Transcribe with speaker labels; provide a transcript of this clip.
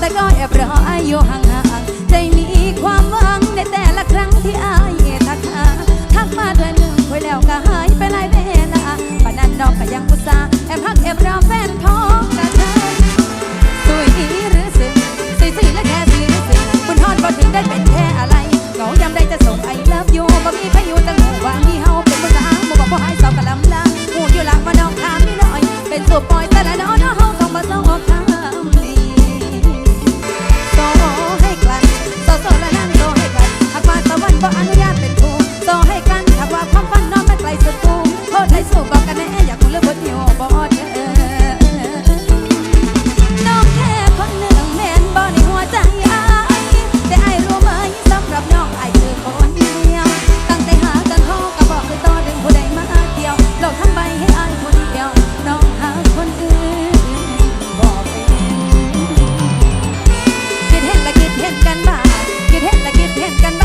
Speaker 1: แต่ก็แอบรออายุห่างๆใจมีความหวังในแต่ละครั้งที่อายทักหาทักมาเธอหนึ่งคุยแล้วก็หายไปหลายเวลาปานนั้นน้องก็ยังอุตส่าห์แอบพักแอบรอแฟนพ้องกับเธอสวยหรือซึ้งสวยๆและแค่สีหรือซึ้งคุณทอดก็ถึงได้เป็นแค่อะไรเหงายามใดจะส่งไอเลิฟยูบ่มีพายุตั้งหูว่ามีเฮาเป็นภาษาหมู่บอกพ่อให้สอบกะลำลางหูอยู่หลังมาน้องถามนิดหน่อย เป็นสูบปล่อยแต่ละน้อน้ parezcan